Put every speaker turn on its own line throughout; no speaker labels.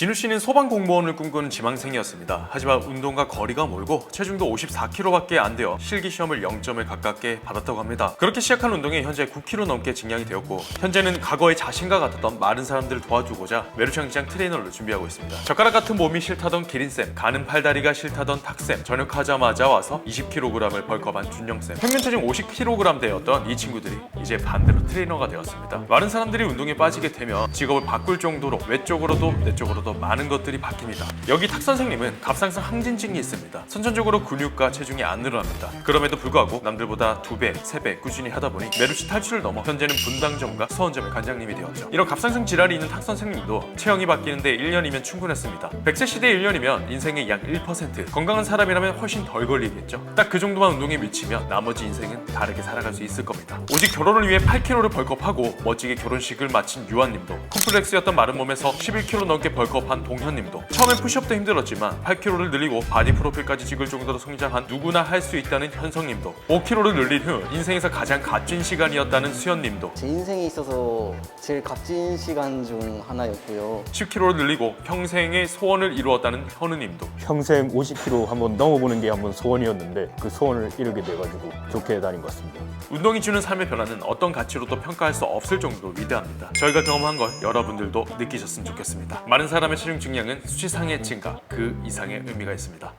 진우 씨는 소방 공무원을 꿈꾸는 지망생이었습니다. 하지만 운동과 거리가 멀고 체중도 54kg밖에 안 되어 실기 시험을 0점을 가깝게 받았다고 합니다. 그렇게 시작한 운동이 현재 9kg 넘게 증량이 되었고 현재는 과거의 자신과 같았던 마른 사람들을 도와주고자 메루창시장 트레이너로 준비하고 있습니다. 젓가락 같은 몸이 싫다던 기린쌤, 가는 팔다리가 싫다던 탁쌤, 전역하자마자 와서 20kg을 벌컥한 준영쌤, 평균 체중 50kg 대였던 이 친구들이 이제 반대로 트레이너가 되었습니다. 마른 사람들이 운동에 빠지게 되면 직업을 바꿀 정도로 외적으로도 내적으로도 많은 것들이 바뀝니다. 여기 탁 선생님은 갑상선 항진증이 있습니다. 선천적으로 근육과 체중이 안 늘어납니다. 그럼에도 불구하고 남들보다 두 배, 세배 꾸준히 하다 보니 메루시 탈출을 넘어 현재는 분당점과 서원점의 관장님이 되었죠. 이런 갑상선 질환이 있는 탁 선생님도 체형이 바뀌는데 1년이면 충분했습니다. 100세 시대 1년이면 인생의 약 1%, 건강한 사람이라면 훨씬 덜 걸리겠죠. 딱 그 정도만 운동에 미치면 나머지 인생은 다르게 살아갈 수 있을 겁니다. 오직 결혼을 위해 8kg를 벌컥하고 멋지게 결혼식을 마친 유한님도 콤플렉스였던 마른 몸에서 11kg 넘게 벌컥 한 동현님도 처음엔 푸시업도 힘들었지만 8kg를 늘리고 바디 프로필까지 찍을 정도로 성장한 누구나 할 수 있다는 현성님도 5kg를 늘린 후 인생에서 가장 값진 시간이었다는 수현님도
제 인생에 있어서 제일 값진 시간 중 하나였고요.
10kg를 늘리고 평생의 소원을 이루었다는 현우님도
평생 50kg 한번 넘어보는 게 한번 소원이었는데 그 소원을 이루게 돼가지고 좋게 다닌 것 같습니다.
운동이 주는 삶의 변화는 어떤 가치로도 평가할 수 없을 정도로 위대합니다. 저희가 경험한 걸 여러분들도 느끼셨으면 좋겠습니다. 많은 사 람의 체중 증량은 수치상의 증가, 그 이상의 의미가 있습니다.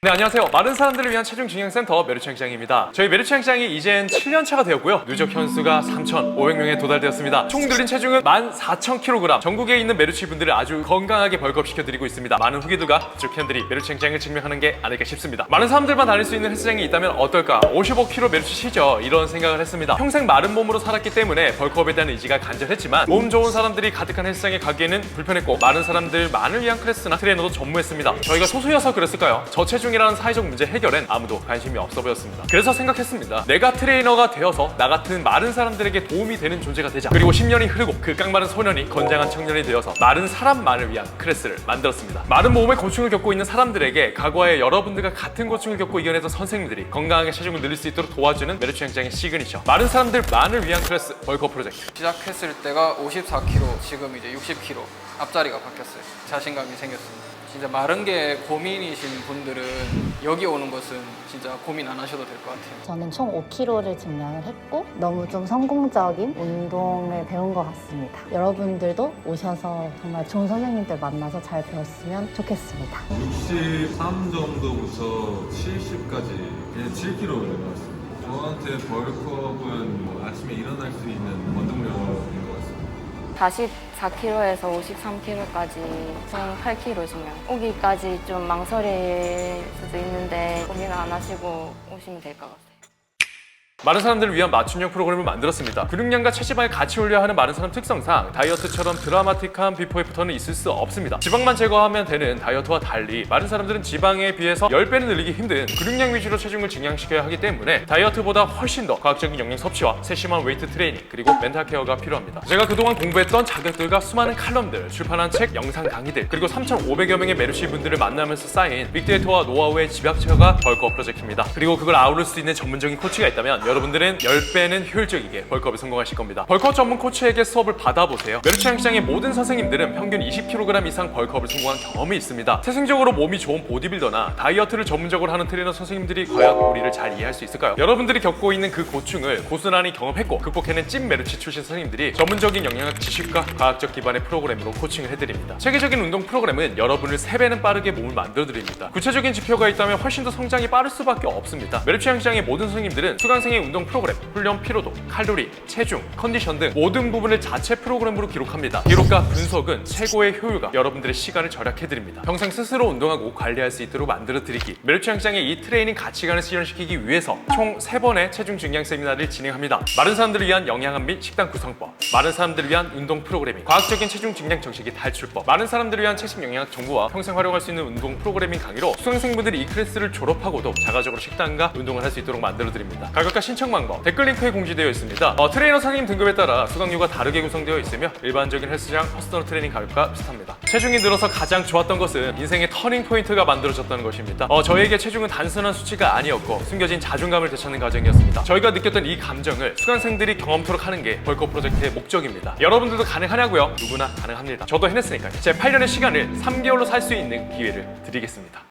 네 안녕하세요. 마른 사람들을 위한 체중 증량 센터 메르창시장입니다. 저희 메르창시장이 이젠 7년 차가 되었고요. 누적 현수가 3,500명에 도달되었습니다. 총 늘린 체중은 14,000kg 전국에 있는 메르치 분들을 아주 건강하게 벌크업시켜 드리고 있습니다. 많은 후기들과 쭉 팬들이 메르창시장을 증명하는 게 아닐까 싶습니다. 많은 사람들만 다닐 수 있는 헬스장이 있다면 어떨까? 55kg 메르치시죠? 이런 생각을 했습니다. 평생 마른 몸으로 살았기 때문에 벌크업에 대한 의지가 간절했지만 몸 좋은 사람들이 가득한 헬스장에 가기에는 불편했고 마른 사람들만을 위한 클래스나 트레이너도 전무했습니다. 저희가 소수여서 그랬을까요? 저 체중 이라는 사회적 문제 해결엔 아무도 관심이 없어 보였습니다. 그래서 생각했습니다. 내가 트레이너가 되어서 나 같은 마른 사람들에게 도움이 되는 존재가 되자. 그리고 10년이 흐르고 그 깡마른 소년이 건장한 청년이 되어서 마른 사람만을 위한 클래스를 만들었습니다. 마른 몸의 고충을 겪고 있는 사람들에게 과거에 여러분들과 같은 고충을 겪고 이겨내던 선생님들이 건강하게 체중을 늘릴 수 있도록 도와주는 메르츠 행장의 시그니처. 마른 사람들만을 위한 클래스 벌거 프로젝트.
시작했을 때가 54kg, 지금 이제 60kg 앞자리가 바뀌었어요. 자신감이 생겼습니다. 진짜 마른 게 고민이신 분들은 여기 오는 것은 진짜 고민 안 하셔도 될 것 같아요.
저는 총 5kg를 증량을 했고 너무 좀 성공적인 운동을 배운 것 같습니다. 여러분들도 오셔서 정말 좋은 선생님들 만나서 잘 배웠으면 좋겠습니다.
63 정도부터 70까지 그냥 7kg를 내려왔습니다. 저한테 벌크업은 뭐 아침에 일어날 수 있는 원동력인 것 같습니다.
44kg에서 53kg까지 총 8kg 증량. 오기까지 좀 망설일 수도 있는데 고민 안 하시고 오시면 될 것 같아요.
마른 사람들을 위한 맞춤형 프로그램을 만들었습니다. 근육량과 체지방을 같이 올려야 하는 마른 사람 특성상 다이어트처럼 드라마틱한 비포 애프터는 있을 수 없습니다. 지방만 제거하면 되는 다이어트와 달리 마른 사람들은 지방에 비해서 10배는 늘리기 힘든 근육량 위주로 체중을 증량시켜야 하기 때문에 다이어트보다 훨씬 더 과학적인 영양 섭취와 세심한 웨이트 트레이닝 그리고 멘탈 케어가 필요합니다. 제가 그동안 공부했던 자격들과 수많은 칼럼들, 출판한 책, 영상 강의들 그리고 3,500여 명의 메르시 분들을 만나면서 쌓인 빅데이터와 노하우의 집약체가 벌크업 프로젝트입니다. 그리고 그걸 아우를 수 있는 전문적인 코치가 있다면 여러분들은 10배는 효율적이게 벌크업에 성공하실 겁니다. 벌크업 전문 코치에게 수업을 받아보세요. 메르치장 시장의 모든 선생님들은 평균 20kg 이상 벌크업을 성공한 경험이 있습니다. 태생적으로 몸이 좋은 보디빌더나 다이어트를 전문적으로 하는 트레이너 선생님들이 과연 우리를 잘 이해할 수 있을까요? 여러분들이 겪고 있는 그 고충을 고스란히 경험했고 극복해낸 찐 메르치 출신 선생님들이 전문적인 영양학 지식과 과학적 기반의 프로그램으로 코칭을 해드립니다. 체계적인 운동 프로그램은 여러분을 3배는 빠르게 몸을 만들어드립니다. 구체적인 지표가 있다면 훨씬 더 성장이 빠를 수밖에 없습니다. 메르치장 시장의 모든 선생님들은 수강생의 운동 프로그램, 훈련 피로도, 칼로리, 체중, 컨디션 등 모든 부분을 자체 프로그램으로 기록합니다. 기록과 분석은 최고의 효율과 여러분들의 시간을 절약해드립니다. 평생 스스로 운동하고 관리할 수 있도록 만들어 드리기 메르치장 시장의 이 트레이닝 가치관을 실현시키기 위해서 총 3번의 체중 증량 세미나를 진행합니다. 마른 사람들을 위한 영양학 및 식단 구성법, 마른 사람들을 위한 운동 프로그래밍, 과학적인 체중 증량 정식의 탈출법, 마른 사람들을 위한 채식 영양학 정보와 평생 활용할 수 있는 운동 프로그래밍 강의로 수강생분들이 이 클래스를 졸업하고도 자가적으로 식단과 운동을 할 수 있도록 만들어 드립니다. 가격과 신청 방법 댓글 링크에 공지되어 있습니다. 어, 트레이너 상임 등급에 따라 수강료가 다르게 구성되어 있으며 일반적인 헬스장 퍼스널 트레이닝 가격과 비슷합니다. 체중이 늘어서 가장 좋았던 것은 인생의 터닝 포인트가 만들어졌다는 것입니다. 어, 저에게 체중은 단순한 수치가 아니었고 숨겨진 자존감을 되찾는 과정이었습니다. 저희가 느꼈던 이 감정을 수강생들이 경험토록 하는 게 벌크 프로젝트의 목적입니다. 여러분들도 가능하냐고요? 누구나 가능합니다. 저도 해냈으니까요. 제 8년의 시간을 3개월로 살 수 있는 기회를 드리겠습니다.